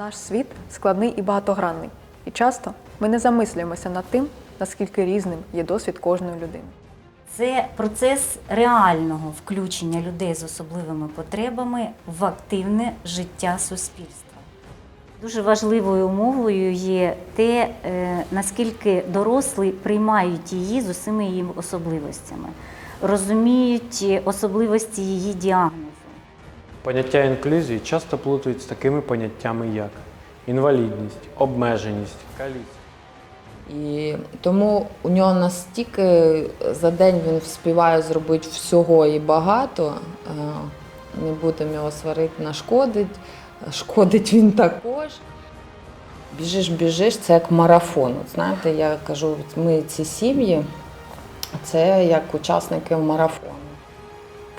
Наш світ складний і багатогранний, і часто ми не замислюємося над тим, наскільки різним є досвід кожної людини. Це процес реального включення людей з особливими потребами в активне життя суспільства. Дуже важливою умовою є те, е, наскільки дорослі приймають її з усіма її особливостями, розуміють особливості її діагнозу. Поняття інклюзії часто плутають з такими поняттями, як інвалідність, обмеженість, каліцтво. І тому у нього настільки за день він вспіває зробити всього і багато. Е, Не будемо його сварити, нашкодить. Шкодить він також. Біжиш, біжиш, це як марафон. От знаєте, я кажу, ми ці сім'ї, це як учасники марафону.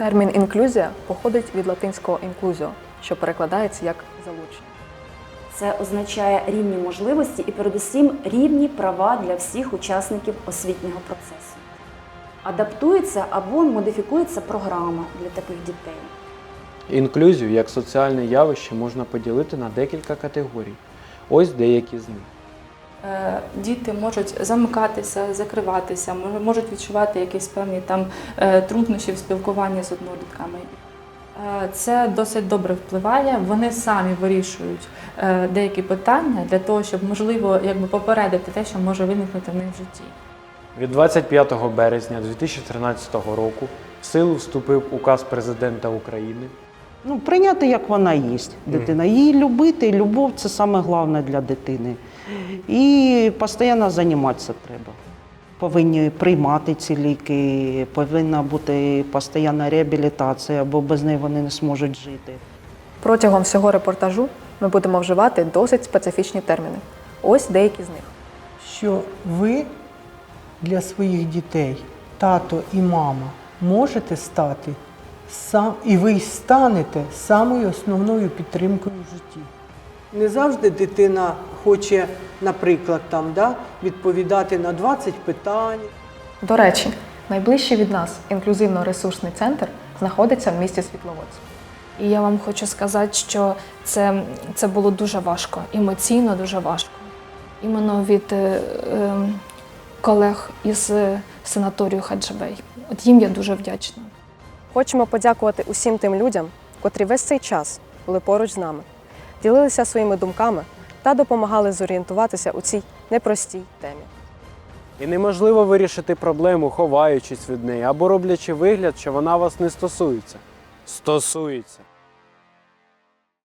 Термін інклюзія походить від латинського інклюзіо, що перекладається як залучення. Це означає рівні можливості і передусім рівні права для всіх учасників освітнього процесу. Адаптується або модифікується програма для таких дітей. Інклюзію як соціальне явище можна поділити на декілька категорій. Ось деякі з них. Е, Діти можуть замикатися, закриватися, мож- можуть відчувати якісь певні там е, труднощі в спілкуванні з однолітками. Е, Це досить добре впливає. Вони самі вирішують деякі питання для того, щоб можливо якби попередити те, що може виникнути в них в житті. Від 25 березня 2013 року в силу вступив указ президента України Ну, прийняти, як вона є, дитина. Її любити, любов це саме головне для дитини. І постійно займатися треба. Повинні приймати ці ліки, повинна бути постійна реабілітація, бо без неї вони не зможуть жити. Протягом всього репортажу ми будемо вживати досить специфічні терміни. Ось деякі з них. що ви для своїх дітей, тато і мама, можете стати сам, і ви станете самою основною підтримкою в житті. Не завжди дитина хоче, наприклад, там, да, відповідати на 20 питань. До речі, найближчий від нас інклюзивно-ресурсний центр знаходиться в місті Світловодськ. І я вам хочу сказати, що це, це було дуже важко, емоційно дуже важко. Іменно від е, е, колег із е, санаторію Хаджабей. От їм я дуже вдячна. Хочемо подякувати усім тим людям, котрі весь цей час були поруч з нами, ділилися своїми думками та допомагали зорієнтуватися у цій непростій темі. І неможливо вирішити проблему, ховаючись від неї або роблячи вигляд, що вона вас не стосується. Стосується.